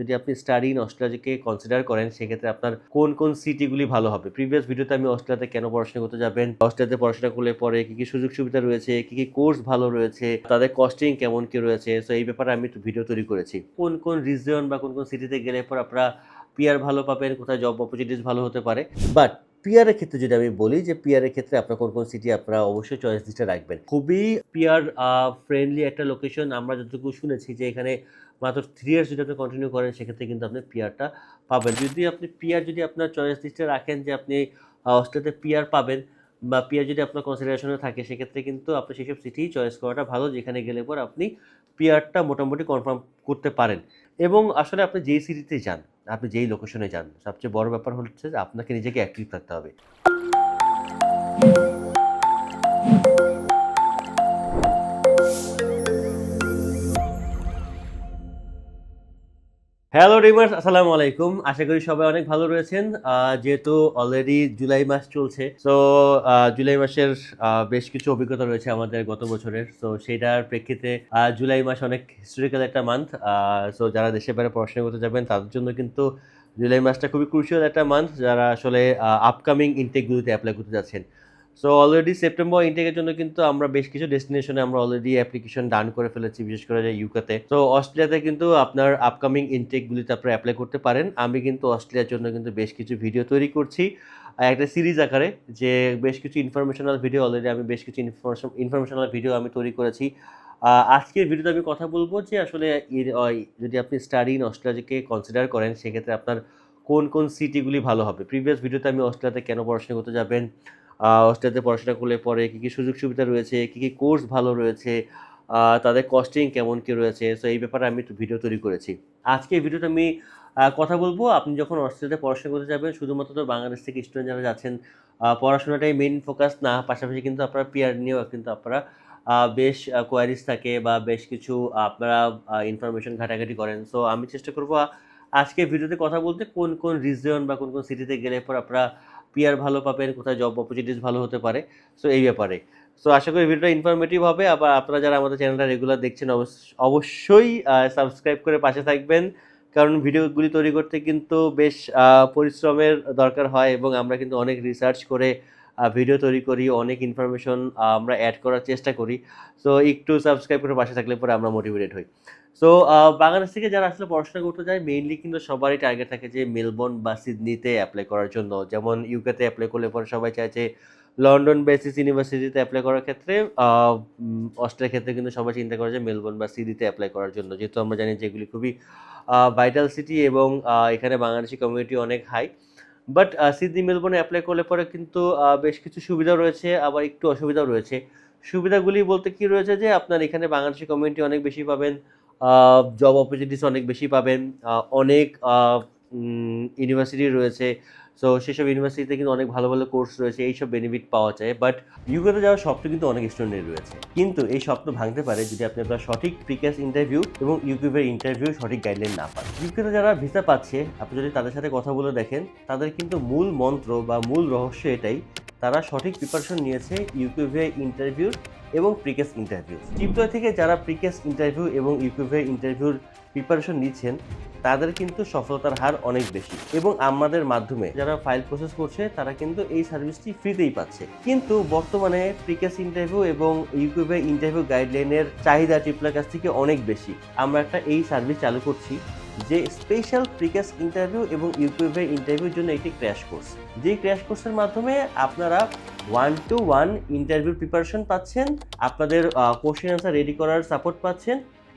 যদি আপনি study in অস্ট্রেলিয়াকে consider করেন, সেক্ষেত্রে আপনার কোন কোন সিটিগুলি ভালো হবে? প্রিভিয়াস ভিডিওতে আমি অস্ট্রেলিয়াতে কেন পড়াশোনা করতে যাবেন? অস্ট্রেলিয়াতে পড়াশোনা করলে পরে কি কি সুযোগ সুবিধা রয়েছে? কি কি কোর্স ভালো রয়েছে? তাদের কস্টিং কেমন কি রয়েছে? সো এই ব্যাপারে আমি একটু ভিডিও তৈরি করেছি। কোন কোন রিজন বা কোন কোন সিটিতে গেলে পর আপনারা পিয়ার ভালো পাবেন? কোথায় জব অপরচুনিটিস ভালো হতে পারে? বাট পিয়ারের ক্ষেত্রে যদি আমি বলি যে পিয়ারের ক্ষেত্রে আপনার কোন কোন সিটি আপনারা অবশ্যই চয়েস লিস্টে রাখবেন। খুবই পিয়ার ফ্রেন্ডলি একটা লোকেশন আমরা যতটুকু শুনেছি যে এখানে মাত্র থ্রি ইয়ার্স যদি আপনি কন্টিনিউ করেন, সেক্ষেত্রে কিন্তু আপনি পিয়ারটা পাবেন। যদি আপনি পিয়ার যদি আপনার চয়েস লিস্টে রাখেন যে আপনি অস্ট্রেলিয়াতে পিয়ার পাবেন বা পিয়ার যদি আপনার কনসিডারেশনে থাকে, সেক্ষেত্রে কিন্তু আপনি সেসব সিটি চয়েস করাটা ভালো, যেখানে গেলে পর আপনি পিয়ারটা মোটামুটি কনফার্ম করতে পারেন। এবং আসলে আপনি যেই সিটিতে যান, আপনি যেই লোকেশনে যান, সবচেয়ে বড় ব্যাপার হচ্ছে আপনাকে নিজেকে অ্যাক্টিভ থাকতে হবে। হ্যালো রিমার্স আসসালামু আলাইকুম। আশা করি সবাই অনেক ভালো রয়েছেন। যেহেতু অলরেডি জুলাই মাস চলছে তো জুলাই মাসের বেশ কিছু অভিজ্ঞতা রয়েছে আমাদের গত বছরের। তো সেটার প্রেক্ষিতে জুলাই মাস অনেক হিস্টোরিক্যাল একটা মান্থ সো যারা দেশের বাইরে পড়াশোনা করতে যাবেন, তাদের জন্য কিন্তু জুলাই মাসটা খুবই ক্রুশিয়াল একটা মান্থ যারা আসলে আপকামিং ইনটেকগুলোতে অ্যাপ্লাই করতে যাচ্ছেন। সো অলরেডি সেপ্টেম্বর ইনটেকের জন্য কিন্তু আমরা বেশ কিছু ডেস্টিনেশনে আমরা অলরেডি অ্যাপ্লিকেশন ডান করে ফেলেছি, বিশেষ করে যে ইউকেতে তো। অস্ট্রেলিয়াতে কিন্তু আপনার আপকামিং ইনটেকগুলিতে আপনারা অ্যাপ্লাই করতে পারেন। আমি কিন্তু অস্ট্রেলিয়ার জন্য কিন্তু বেশ কিছু ভিডিও তৈরি করছি। একটা সিরিজ আকারে যে বেশ কিছু ইনফরমেশনাল ভিডিও অলরেডি আমি বেশ কিছু ইনফরমেশন ইনফরমেশনাল ভিডিও আমি তৈরি করেছি। আজকের ভিডিওতে আমি কথা বলব যে আসলে যদি আপনি স্টাডি ইন অস্ট্রেলিয়াকে কনসিডার করেন, সেক্ষেত্রে আপনার কোন কোন সিটিগুলি ভালো হবে। প্রিভিয়াস ভিডিওতে আমি অস্ট্রেলিয়াতে কেন পড়াশোনা করতে যাবেন? অস্ট্রেলিয়াতে পড়াশোনা করলে পরে কী কী সুযোগ সুবিধা রয়েছে, কী কী কোর্স ভালো রয়েছে তাদের কস্টিং কেমন কী রয়েছে সো এই ব্যাপারে আমি একটু ভিডিও তৈরি করেছি। আজকে এই ভিডিওতে আমি কথা বলব, আপনি যখন অস্ট্রেলিয়াতে পড়াশোনা করতে যাবেন, শুধুমাত্র তো বাংলাদেশ থেকে স্টুডেন্ট যারা যাচ্ছেন পড়াশোনাটাই মেইন ফোকাস না, পাশাপাশি কিন্তু আপনারা পিয়ার নিয়েও কিন্তু আপনারা বেশ কোয়ারিজ থাকে বা বেশ কিছু আপনারা ইনফরমেশন ঘাটাঘাটি করেন। সো আমি চেষ্টা করব আজকে ভিডিওতে কথা বলতে কোন কোন রিজন বা কোন কোন সিটিতে গেলে পর আপনারা পিয়ার ভালো পাবেন কোথায় জব অপরচুনিটিস ভালো হতে পারে সো এই ব্যাপারে। সো আশা করি ভিডিওটা ইনফরমেটিভ হবে, আবার আপনারা যারা আমাদের চ্যানেলটা রেগুলার দেখছেন, অবশ্য- অবশ্যই সাবস্ক্রাইব করে পাশে থাকবেন, কারণ ভিডিওগুলি তৈরি করতে কিন্তু বেশ পরিশ্রমের দরকার হয় এবং আমরা কিন্তু অনেক রিসার্চ করে ভিডিও তৈরি করি, অনেক ইনফরমেশন আমরা অ্যাড করার চেষ্টা করি। সো একটু সাবস্ক্রাইব করে পাশে থাকলে পরে আমরা মোটিভেটেড হই। সো বাংলাদেশ থেকে যারা আসলে পড়াশোনা করতে যায় মেইনলি কিন্তু সবারই টার্গেট থাকে যে মেলবোর্ন বা সিডনিতে অ্যাপ্লাই করার জন্য। যেমন ইউকেতে অ্যাপ্লাই করলে পরে সবাই যে লন্ডন বেসিস ইউনিভার্সিটিতে অ্যাপ্লাই করার ক্ষেত্রে অস্ট্রেলিয়ার ক্ষেত্রে কিন্তু সবাই চিন্তা করে যে মেলবোর্ন বা সিডিতে অ্যাপ্লাই করার জন্য। যেহেতু আমরা জানি যে এগুলি খুবই ভাইটাল সিটি এবং এখানে বাংলাদেশি কমিউনিটি অনেক হাই বাট সিডনি মেলবোর্নে অ্যাপ্লাই করলে পরে কিন্তু বেশ কিছু সুবিধা রয়েছে, আবার একটু অসুবিধাও রয়েছে। সুবিধাগুলি বলতে কি রয়েছে যে, আপনার এখানে বাংলাদেশি কমিউনিটি অনেক বেশি পাবেন জব অপরচুনিটিস অনেক বেশি পাবেন অনেক ইউনিভার্সিটি রয়েছে সো সেসব ইউনিভার্সিটিতে কিন্তু অনেক ভালো ভালো কোর্স রয়েছে, এইসব বেনিফিট পাওয়া যায় বাট ইউকেতে যাওয়ার স্বপ্ন কিন্তু অনেক স্টুডেন্টের রয়েছে। কিন্তু এই স্বপ্ন ভাঙতে পারে যদি আপনি আপনার সঠিক প্রিকাস ইন্টারভিউ এবং ইউকিউবের ইন্টারভিউ সঠিক গাইডলাইন না পান। ইউকেতে যারা ভিসা পাচ্ছে, আপনি যদি তাদের সাথে কথা বলে দেখেন, তাদের কিন্তু মূল মন্ত্র বা মূল রহস্য এটাই, তারা সঠিক প্রিপারেশন নিয়েছে ইউকিউভে ইন্টারভিউর এবং প্রিকেস ইন্টারভিউ টিপটয় থেকে যারা প্রিকেস ইন্টারভিউ এবং ইউকিউভে ইন্টারভিউর প্রিপারেশন নিচ্ছেন তাদের কিন্তু সফলতার হার অনেক বেশি। এবং আমাদের মাধ্যমে যারা ফাইল প্রসেস করছে, তারা কিন্তু এই সার্ভিসটি ফ্রিতেই পাচ্ছে। কিন্তু বর্তমানে প্রিকেস ইন্টারভিউ এবং ইউকিউবে ইন্টারভিউ গাইডলাইনের চাহিদা টিপলার কাছ থেকে অনেক বেশি। আমরা একটা এই সার্ভিস চালু করছি, যে স্পেশাল প্রিকেস ইন্টারভিউ এবং ইউকিউবে ইন্টারভিউর জন্য একটি ক্র্যাশ কোর্স যে ক্র্যাশ কোর্সের মাধ্যমে আপনারা one to one interview preparation পাচ্ছেন আপনাদের কোশ্চেন আনসার রেডি করার সাপোর্ট পাচ্ছেন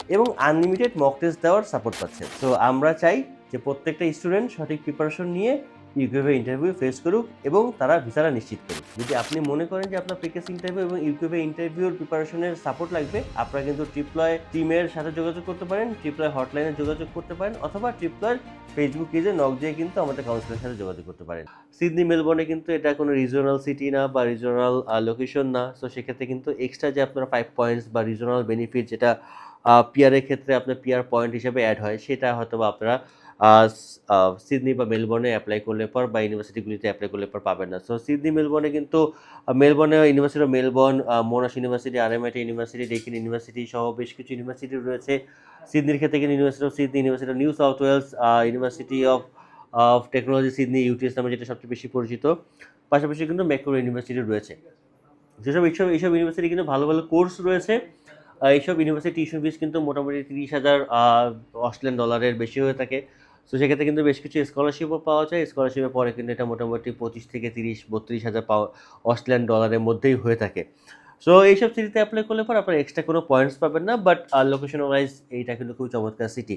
এবং আনলিমিটেড মক টেস্ট দেওয়ার সাপোর্ট পাচ্ছেন তো আমরা চাই যে প্রত্যেকটা স্টুডেন্ট সঠিক প্রিপারেশন নিয়ে ইউকিউবে ইন্টারভিউ ফেস করুক এবং তারা ভিসাটা নিশ্চিত করুক। যদি আপনি মনে করেন যে আপনার প্রিকেস ইন্টারভিউ এবং ইউকিউবে ইন্টারভিউর প্রিপারেশনের সাপোর্ট লাগবে, আপনারা কিন্তু ট্রিপ্লয় টিমের সাথে যোগাযোগ করতে পারেন ট্রিপ্লয় হটলাইনে যোগাযোগ করতে পারেন, অথবা ট্রিপ্লয়ের ফেসবুক পেজে নক দিয়ে কিন্তু আমাদের কাউন্সিলের সাথে যোগাযোগ করতে পারেন। সিডনি মেলবোর্নে কিন্তু এটা কোনো রিজনাল সিটি না বা রিজনাল লোকেশন না। সো সেক্ষেত্রে কিন্তু এক্সট্রা যে আপনার ফাইভ পয়েন্টস বা রিজনাল বেনিফিট যেটা পিয়ারের ক্ষেত্রে আপনার পিয়ার পয়েন্ট হিসেবে অ্যাড হয়, সেটা হয়তো বা আপনারা সিডনি বা মেলবোর্নে অ্যাপ্লাই করলে পর বা ইউনিভার্সিটিগুলিতে অ্যাপ্লাই করলে পর পাবেন না। সো সিডনি, মেলবোর্নে কিন্তু মেলবোর্নে University of Melbourne Monash University R M University Deakin University সহ বেশ কিছু ইউনিভার্সিটি রয়েছে। সিডনির ক্ষেত্রে কিন্তু University of Sydney, University of New South Wales University of of Technology Sydney, UTS নামে যেটা সবচেয়ে বেশি পরিচিত। পাশাপাশি কিন্তু ম্যাক্রো ইউনিভার্সিটি রয়েছে। যেসব, এইসব এইসব ইউনিভার্সিটি কিন্তু ভালো ভালো কোর্স রয়েছে। এইসব ইউনিভার্সিটি টিউশন ফিস কিন্তু মোটামুটি তিরিশ হাজার অস্ট্রেলিয়ান ডলারের বেশি হয়ে থাকে। তো সেক্ষেত্রে কিন্তু বেশ কিছু স্কলারশিপও পাওয়া যায়। স্কলারশিপের পরে কিন্তু এটা মোটামুটি পঁচিশ থেকে তিরিশ, বত্রিশ হাজার পাওয়া অস্ট্রেলিয়ান ডলারের মধ্যেই হয়ে থাকে। সো এইসব সিটিতে অ্যাপ্লাই করলে পর আপনার এক্সট্রা কোনো পয়েন্টস পাবেন না বাট লোকেশন ওয়াইজ এইটা কিন্তু খুব চমৎকার সিটি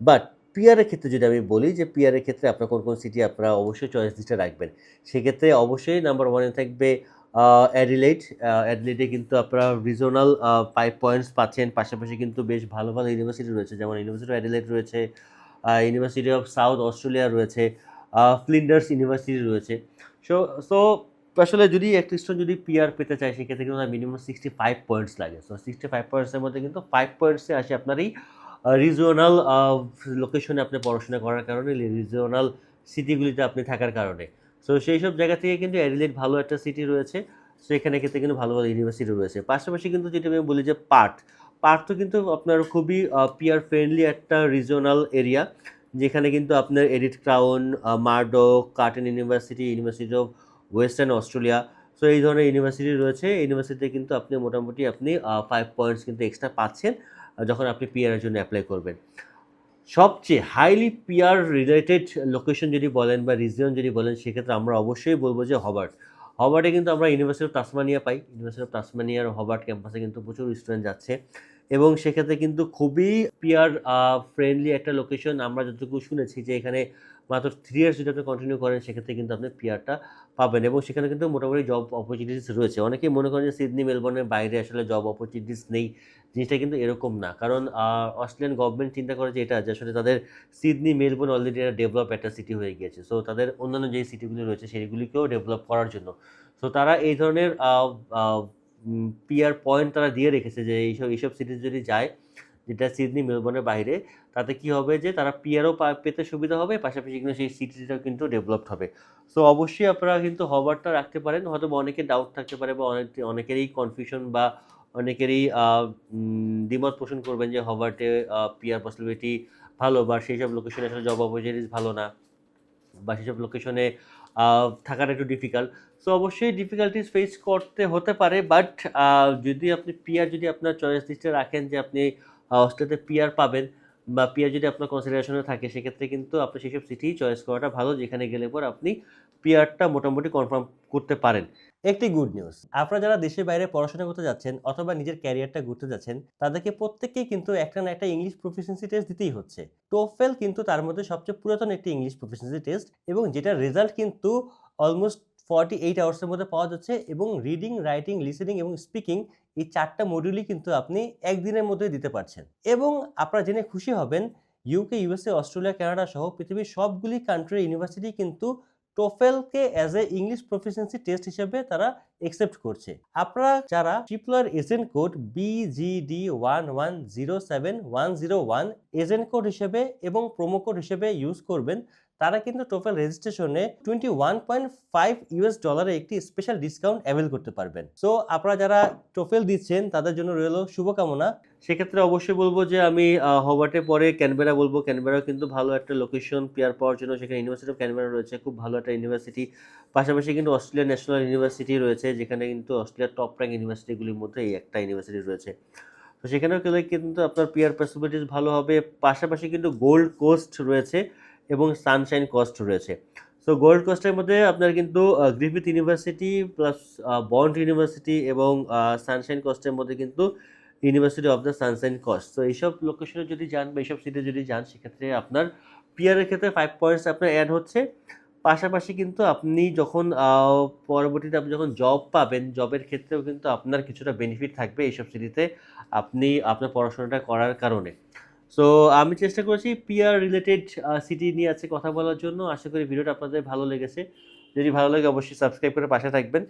বাট পিয়ারের ক্ষেত্রে যদি আমি বলি যে পিয়ারের ক্ষেত্রে আপনার কোন কোন সিটি আপনারা অবশ্যই চয়েস লিস্টে রাখবেন। সেক্ষেত্রে অবশ্যই নাম্বার ওয়ানে থাকবে অ্যাডিলেট অ্যাডিলেটে কিন্তু আপনারা রিজনাল ফাইভ পয়েন্টস পাচ্ছেন। পাশাপাশি কিন্তু বেশ ভালো ভালো ইউনিভার্সিটি রয়েছে। যেমন ইউনিভার্সিটি অ্যাডিলেট রয়েছে ইউনিভার্সিটি অফ সাউথ অস্ট্রেলিয়া রয়েছে ফ্লিন্ডার্স ইউনিভার্সিটি রয়েছে। সো সো আসলে যদি স্টুডেন্ট যদি পিআর পেতে চায়, সেক্ষেত্রে কিন্তু মিনিমাম সিক্সটি ফাইভ পয়েন্টস লাগে। সো সিক্সটি ফাইভ পয়েন্টসের মধ্যে কিন্তু ফাইভ পয়েন্টসে আসে আপনার এই রিজিওনাল লোকেশনে আপনি পড়াশোনা করার কারণে রিজিওনাল সিটিগুলিতে আপনি থাকার কারণে। সো সেই সব জায়গা থেকে কিন্তু অ্যাডিলেট ভালো একটা সিটি রয়েছে। সো এখানে ক্ষেত্রে কিন্তু ভালো ভালো ইউনিভার্সিটি রয়েছে। পাশাপাশি কিন্তু যেটা আমি বলি যে পার্ট পার্ট তো কিন্তু আপনার খুবই পিয়ার ফ্রেন্ডলি একটা রিজিওনাল এরিয়া যেখানে কিন্তু আপনার Edith Cowan Murdoch Curtin University University of Western Australia so এই ধরনের ইউনিভার্সিটি রয়েছে। ইউনিভার্সিটিতে কিন্তু আপনি মোটামুটি আপনি ফাইভ পয়েন্টস কিন্তু এক্সট্রা পাচ্ছেন যখন আপনি পিয়ারের জন্য অ্যাপ্লাই করবেন। সবচেয়ে হাইলি পিয়ার রিলেটেড লোকেশন যদি বলেন বা রিজিয়ন যদি বলেন, সেক্ষেত্রে আমরা অবশ্যই বলব যে হবার্ট হবার্টে কিন্তু আমরা ইউনিভার্সিটি অফ তাসমানিয়া পাই। ইউনিভার্সিটি অফ তাসমানিয়ার হবার্ট ক্যাম্পাসে কিন্তু প্রচুর স্টুডেন্ট যাচ্ছে। এবং সেক্ষেত্রে কিন্তু খুবই পিয়ার ফ্রেন্ডলি একটা লোকেশন আমরা যতটুকু শুনেছি যে এখানে মাত্র থ্রি ইয়ার্স যদি আপনি কন্টিনিউ করেন, সেক্ষেত্রে কিন্তু আপনি পিয়ারটা পাবেন এবং সেখানে কিন্তু মোটামুটি জব অপরচুনিটিস রয়েছে। অনেকেই মনে করেন যে সিডনি মেলবোর্নের বাইরে আসলে জব অপরচুনিটিস নেই। জিনিসটা কিন্তু এরকম না। কারণ অস্ট্রেলিয়ান গভর্নমেন্ট চিন্তা করে যে এটা, যে আসলে তাদের সিডনি মেলবোর্ন অলরেডি একটা ডেভেলপ একটা সিটি হয়ে গিয়েছে। সো তাদের অন্যান্য যে সিটিগুলি রয়েছে, সেগুলিকেও ডেভেলপ করার জন্য। সো তারা এই ধরনের পিয়ার পয়েন্ট তারা দিয়ে রেখেছে যে এইসব এইসব সিটি যদি যায়, যেটা সিডনি মেলবোর্নের বাইরে, তাতে কি হবে যে তারা পিয়ারও পেতে সুবিধা হবে, পাশাপাশি কিন্তু সেই সিটিটাও কিন্তু ডেভেলপড হবে। সো অবশ্যই আপনারা কিন্তু হবারটা রাখতে পারেন হয়তো অনেকের ডাউট থাকতে পারে বা অনেক অনেকেরই কনফিউশন বা অনেকেরই দ্বিমত পোষণ করবেন যে হবার্টে পিয়ার পসিবিলিটি ভালো বা সেই সব লোকেশনে আসলে জব অপরচুনিটিস ভালো না বা সেসব লোকেশনে থাকাটা একটু ডিফিকাল্ট সো অবশ্যই ডিফিকাল্টিস ফেস করতে হতে পারে বাট যদি আপনি পিয়ার যদি আপনার চয়েস লিস্টে রাখেন যে আপনি আহ, অস্ট্রেলিয়াতে পিয়ার পাবেন বা পিয়ার যদি আপনার কনসিডারেশনে থাকে সেক্ষেত্রে কিন্তু আপনি সেসব সিটি চয়েস করাটা ভালো যেখানে গেলে পর আপনি পিয়ারটা মোটামুটি কনফার্ম করতে পারেন। একটি গুড নিউজ আপনারা যারা দেশের বাইরে পড়াশোনা করতে যাচ্ছেন অথবা নিজের ক্যারিয়ারটা ঘুরতে যাচ্ছেন তাদেরকে প্রত্যেককেই কিন্তু একটা না একটা ইংলিশ প্রফিসিয়েন্সি টেস্ট দিতেই হচ্ছে। টোফেল কিন্তু তার মধ্যে সবচেয়ে পুরাতন একটি ইংলিশ প্রফিসিয়েন্সি টেস্ট এবং যেটার রেজাল্ট কিন্তু অলমোস্ট ফর্টি এইট আওয়ার্সের মধ্যে পাওয়া যাচ্ছে এবং রিডিং রাইটিং লিসেনিং এবং স্পিকিং এই চারটা মডিউলই কিন্তু আপনি একদিনের মধ্যে দিতে পারছেন। এবং আপনারা জেনে খুশি হবেন ইউকে ইউএসএ অস্ট্রেলিয়া কানাডা সহ পৃথিবীর সবগুলি কান্ট্রির ইউনিভার্সিটি কিন্তু টোফেলকে as a English proficiency test হিসেবে তারা একসেপ্ট করছে। আপনারা যারা Tripler agent code BGD one one zero seven one zero one agent code হিসেবে এবং প্রোমো কোড হিসেবে ইউজ করবেন তারা কিন্তু TOEFL রেজিস্ট্রেশনে twenty one point five US ডলারে একটি স্পেশাল ডিসকাউন্ট অ্যাভেল করতে পারবেন। সো আপনারা যারা টোফেল দিচ্ছেন, তাদের জন্য রইল শুভকামনা। সেক্ষেত্রে অবশ্যই বলব যে আমি হবার্টে পরে ক্যানবেরা বলব। ক্যানবেরাও কিন্তু ভালো একটা লোকেশন পেয়ার পাওয়ার জন্য সেখানে ইউনিভার্সিটি অফ ক্যানবেরা রয়েছে। খুব ভালো একটা ইউনিভার্সিটি পাশাপাশি কিন্তু অস্ট্রেলিয়া ন্যাশনাল ইউনিভার্সিটি রয়েছে, যেখানে কিন্তু অস্ট্রেলিয়ার টপ র্যাঙ্ক ইউনিভার্সিটিগুলির মধ্যে এই একটা ইউনিভার্সিটি রয়েছে। তো সেখানেও কিন্তু আপনার পিয়ার পসিবিলিটিস ভালো হবে। পাশাপাশি কিন্তু গোল্ড কোস্ট রয়েছে। এবং সানশাইন কস্ট রয়েছে। সো গোল্ড কোস্টের মধ্যে আপনার কিন্তু Griffith University plus Bond University এবং সানশাইন কোস্টের মধ্যে কিন্তু University of the Sunshine Coast তো এইসব লোকেশনে যদি যান বা এইসব সিটে যদি যান, সেক্ষেত্রে আপনার পিয়ারের ক্ষেত্রে ফাইভ পয়েন্টস আপনার অ্যাড হচ্ছে। পাশাপাশি কিন্তু আপনি যখন পরবর্তীতে আপনি যখন জব পাবেন জবের ক্ষেত্রেও কিন্তু আপনার কিছুটা বেনিফিট থাকবে এইসব সিটিতে আপনি আপনার পড়াশোনাটা করার কারণে। সো আমি চেষ্টা করেছি পিয়ার রিলেটেড সিটি নিয়ে আছে কথা বলার জন্য। আশা করি ভিডিওটা আপনাদের ভালো লেগেছে। যদি ভালো লাগে, অবশ্যই সাবস্ক্রাইব করে পাশে থাকবেন।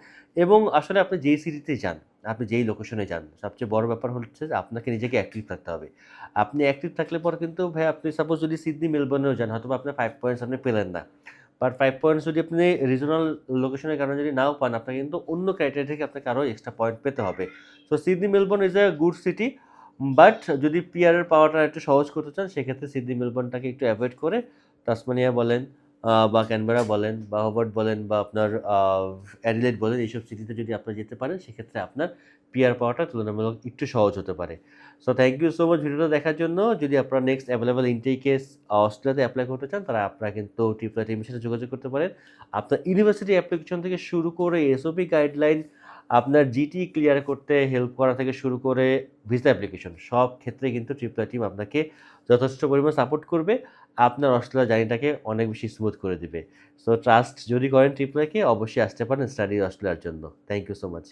এবং আসলে আপনি যেই সিটিতে যান, আপনি যেই লোকেশনে যান, সবচেয়ে বড় ব্যাপার হচ্ছে যে আপনাকে নিজেকে অ্যাক্টিভ থাকতে হবে। আপনি অ্যাক্টিভ থাকলে পর কিন্তু, ভাই, আপনি সাপোজ যদি সিডনি মেলবোর্নেও যান হয়তো আপনার ফাইভ পয়েন্টস আপনি পেলেন না। বাট ফাইভ পয়েন্টস যদি আপনি রিজনাল লোকেশনের কারণে যদি নাও পান, আপনাকে কিন্তু অন্য ক্রাইটেরিয়া থেকে আপনাকে আরও এক্সট্রা পয়েন্ট পেতে হবে। So Sydney Melbourne is a good city but যদি পিয়ারের পাওয়াটা একটু সহজ করতে চান, সেক্ষেত্রে সিডনি মেলবোর্নটাকে একটু অ্যাভয়েড করে তাসমানিয়া বলেন বা ক্যানবেরা বলেন, বা হবার্ট বলেন, বা আপনার অ্যাডিলেট বলেন, এইসব সিটিতে যদি আপনি যেতে পারেন, সেক্ষেত্রে আপনার পিয়ার পাওয়াটা তুলনামূলক একটু সহজ হতে পারে। So thank you so much ভিডিওটা দেখার জন্য। যদি আপনারা নেক্সট অ্যাভেলেবল ইনটেকেস অস্ট্রেলিয়াতে অ্যাপ্লাই করতে চান, তারা আপনারা কিন্তু ট্রিপলা টিমের সাথে যোগাযোগ করতে পারেন। আপনার ইউনিভার্সিটি অ্যাপ্লিকেশন থেকে শুরু করে এসওপি গাইডলাইন আপনার জিটি ক্লিয়ার করতে হেল্প করা থেকে শুরু করে ভিসা অ্যাপ্লিকেশন সব ক্ষেত্রে কিন্তু ট্রিপলা টিম আপনাকে যথেষ্ট পরিমাণ সাপোর্ট করবে। আপনার অস্ট্রেলিয়া জার্নিটাকে অনেক বেশি স্মুথ করে দিবে। সো ট্রাস্ট যদি করেন ট্রিপলাকে অবশ্যই আসতে পারেন স্টাডি অস্ট্রেলিয়ার জন্য। Thank you so much